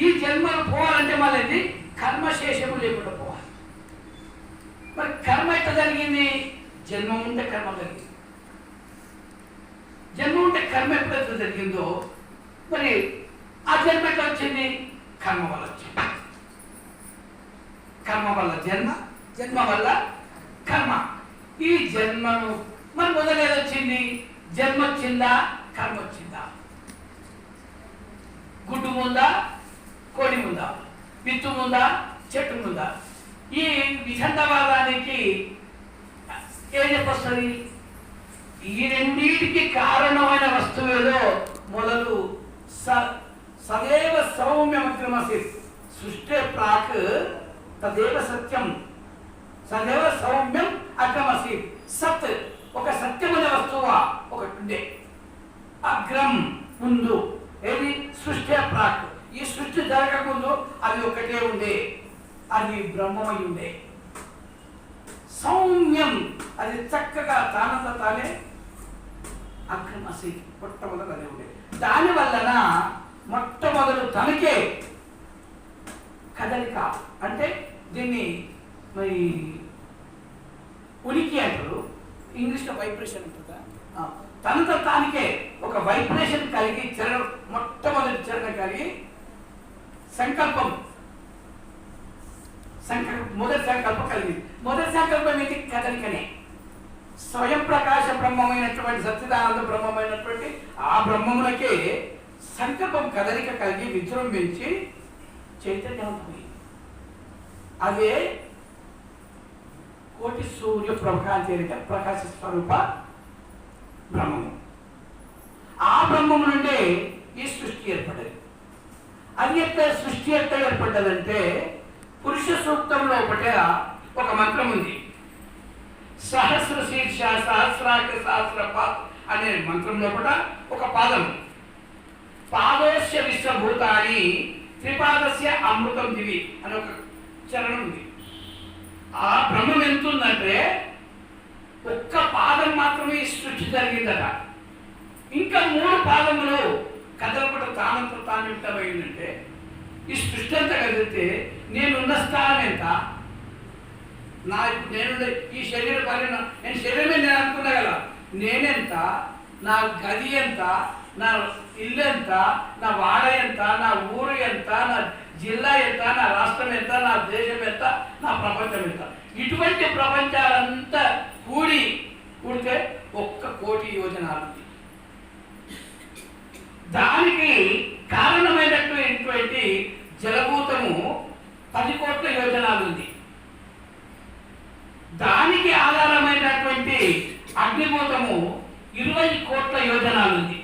ఈ జన్మలు పోవాలంటే మళ్ళీ కర్మశేషము లేకుండా పోవాలి. మరి కర్మ ఎట్లా జరిగింది? జన్మ ఉంటే కర్మ జరిగింది. జన్మ ఉంటే కర్మ ఎప్పుడైతే జరిగిందో మరి ఆ జన్మ ఎట్లా వచ్చింది? కర్మ వల్ల వచ్చింది. కర్మ వల్ల జన్మ జన్మ వల్ల కర్మ. ఈ జన్మను మరి మొదలేది వచ్చింది? జన్మ వచ్చిందా? కర్మ వచ్చిందా? గుడ్డు ముందా కోడి ముందా? విత్తు ముందా? చెట్టు ముందా? ఈ విఖండవాదానికి ఏం చెప్పొస్తుంది? ఈ రెండింటికి కారణమైన వస్తువు ఏదో మొదలు స- సదేవ సౌమ్యమగ్రమసి సృష్టి ప్రాక్ తదేవ సత్యం. సదేవ సౌమ్యం అగ్రమసి సత్ ఒక సత్యమైన వస్తువు? ఒకటి ఉండే. అగ్రం ముందు. ఏది? సృష్టి ప్రాక్. సృష్టి జరగకముందు అది ఒకటే ఉండే. అది బ్రహ్మమై ఉండే. సౌమ్యం. అది చక్కగా తానంత తానే అక్రమసి మొట్టమొదటి అదే ఉండే. దాని వలన మొట్టమొదలు తనకే కదలిక. అంటే దీన్ని మరి ఉనికి అంటారు. ఇంగ్లీష్లో వైబ్రేషన్ ఉంటుందా? ఆ, తనంత తానికే ఒక వైబ్రేషన్ కలిగి చెర మొట్టమొదటి చరణ కలిగి సంకల్పం. సంకల్ప మొదటి సంకల్పం కలిగింది. మొదటి సంకల్పం ఏంటి? కదలికనే. స్వయం ప్రకాశ బ్రహ్మమైనటువంటి సత్యదానంద బ్రహ్మమైనటువంటి ఆ బ్రహ్మములకే సంకల్పం కదలిక కలిగి విజృంభించి చైతన్యవంతమైంది అదే కోటి సూర్య ప్రభాంతరిక ప్రకాశ స్వరూప బ్రహ్మము. ఆ బ్రహ్మము నుండే ఈ సృష్టి అది సృష్టి ఎట్లా ఏర్పడ్డదంటే పురుష సూక్తంలో ఒకటే ఒక మంత్రం ఉంది. సహస్ర శీర్ష సహస్రాక సహస్ర పాద అనే మంత్రంలో కూడా ఒక పాదం. పాదోస్య విశ్వభూతాన్ని త్రిపాదస్య అమృతం దివి అని ఒక చరణం ఉంది. ఆ బ్రహ్మం ఎంత ఉందంటే ఒక్క పాదం మాత్రమే సృష్టి జరిగిందట. ఇంకా మూడు పాదములు కదలకుండా తానంత తాను వింటమైందంటే ఈ సృష్టి అంతా కదిలితే నేనున్న స్థానం ఎంత? నా నేను ఈ శరీర పరిణ నేను శరీరమే నేను అనుకున్నా కదా. నేనెంత నా గది ఎంత? నా ఇల్లు ఎంత? నా వాడ ఎంత? నా ఊరు ఎంత? నా జిల్లా ఎంత? నా రాష్ట్రం ఎంత? నా దేశం ఎంత? నా ప్రపంచం ఎంత? ఇటువంటి ప్రపంచాలంతా కూడి కూడితే ఒక్క కోటి యోజనాలు. దానికి కారణమైనటువంటి జలభూతము పది కోట్ల యోజనాలు ఉంది. దానికి ఆధారమైనటువంటి అగ్నిభూతము ఇరవై కోట్ల యోజనాలు ఉంది.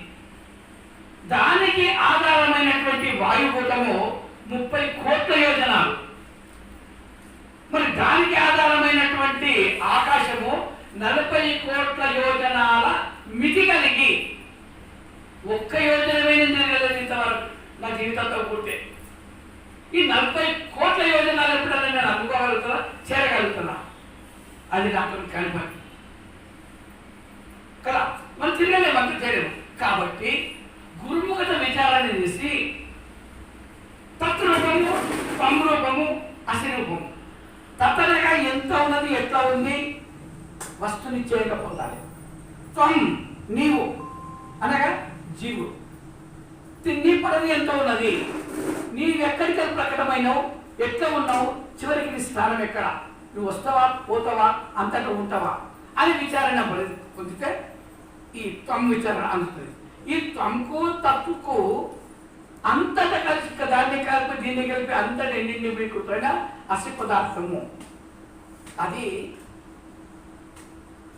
దానికి ఆధారమైనటువంటి వాయుభూతము ముప్పై కోట్ల యోజనాలు. మరి దానికి ఆధారమైనటువంటి ఆకాశము నలభై కోట్ల యోజనాల మితి కలిగి ఒక్క యోజన జీవితంతో పూర్తి. ఈ నలభై కోట్ల యోజనాలు ఎప్పుడైనా నేను అందుకోగలుగుతున్నా చేరగలుగుతున్నా అది నాకు కనపడి కదా? మనం తిరగలే మంత్రి చేయలేము. కాబట్టి గురుముఖత విచారాన్ని చేసి తత్రూపము సంరూపము అసిరూపము తత్తనగా ఎంత ఉన్నది ఎట్లా ఉంది? వస్తుని పొందాలి. త్వం నీవు అనగా జీవు నీ పదవి ఎంత ఉన్నది? నీవు ఎక్కడికి ప్రకటమైనావు? ఎట్లా ఉన్నావు? చివరికి నీ స్థానం ఎక్కడ? నువ్వు వస్తావా? పోతావా? అంతటా ఉంటావా? అని విచారణ పొందితే ఈ త్వం విచారణ అందుతుంది. ఈ త్వంకు తప్పుకు అంతట కలిసి దాన్ని కలిపి దీన్ని కలిపి అంతట ఎన్నింటి మీకుతున్న అసి పదార్థము. అది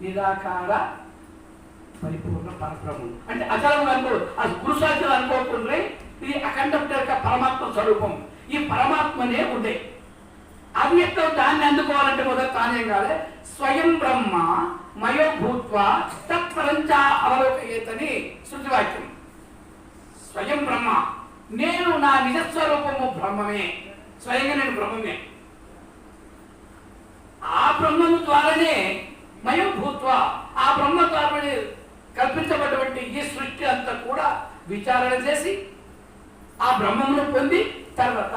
నిరాకార పరిపూర్ణ పరబ్రహ్మం. అంటే అచలం అనుకో ఆ పురుషాచలం అనుకోకుండా ఇది అఖండ పరమాత్మ స్వరూపం. ఈ పరమాత్మనే ఉండే. అది ఎట్లా దాన్ని అందుకోవాలంటే మొదట తానేం కాలే? స్వయం బ్రహ్మ మయో భూత్వ తత్పరంచ అవలోకయేతని శృతివాక్యం. స్వయం బ్రహ్మ. నేను నా నిజస్వరూపము బ్రహ్మమే. స్వయంగా నేను బ్రహ్మమే. ఆ బ్రహ్మము ద్వారానే మయం భూత్వ ఆ బ్రహ్మ ద్వారానే కల్పించబడినటువంటి ఈ సృష్టి అంతా కూడా విచారణ చేసి ఆ బ్రహ్మమును పొంది తర్వాత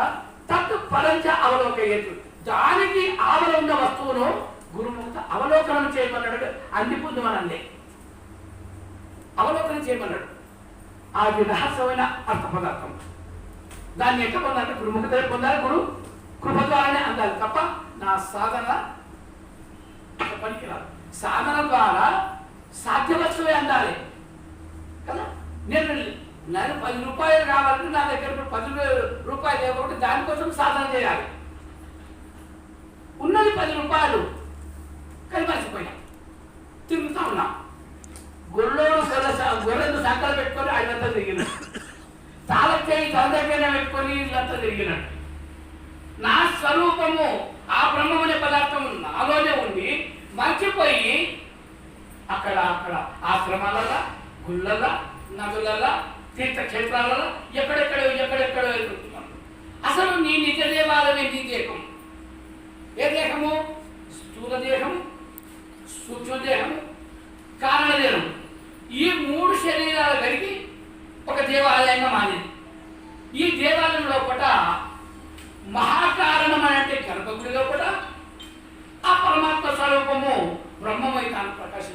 తత్ పరంచ అవలోకయ్యేది దానికి ఆవల ఉన్న వస్తువును గురుముఖ అవలోకనం చేయమన్నాడు అన్ని పొందమనండి. అవలోకనం చేయమన్నాడు. ఆ విరహస్యమైన అర్థ పదార్థం. దాన్ని ఎట్లా పొందాలంటే గురుముఖత పొందాలి గురు కృప ద్వారానే అందాలి తప్ప నా సాధన పనికిరాదు. సాధన ద్వారా సాధ్య వస్తువే అందాలి కదా నేను నేను పది రూపాయలు కావాలంటే నా దగ్గర పది రూపాయలు లేకపోతే దానికోసం సాధన చేయాలి. ఉన్నది పది రూపాయలు కానీ మర్చిపోయినా తిరుగుతా ఉన్నా. గొర్రెలు గొర్రె గొర్రెలు సంకలు పెట్టుకొని ఆయనంతా తిరిగినాడు. తాళచేయి తన దగ్గర పెట్టుకొని ఇల్లంతా తిరిగినాడు. నా స్వరూపము ఆ బ్రహ్మం అనే పదార్థం నాలోనే ఉండి మర్చిపోయి అక్కడ అక్కడ ఆశ్రమాలలో గుళ్ళల నదులలో తీర్థక్షేత్రాలలో ఎక్కడెక్కడ ఎక్కడెక్కడ వెళ్తున్నాను అసలు నీ నిజ దేవాలయమే నీ దేహం. ఏ దేహము? స్థూల దేహం సూక్ష్మదేహం కారణదేహం ఈ మూడు శరీరాలు కలిగి ఒక దేవాలయంగా మారింది. ఈ దేవాలయం లోపల మహాకారణం అంటే గర్భగుడి లోపల ఆ పరమాత్మ స్వరూపము బ్రహ్మమై తాను ప్రకాశిస్తుంది.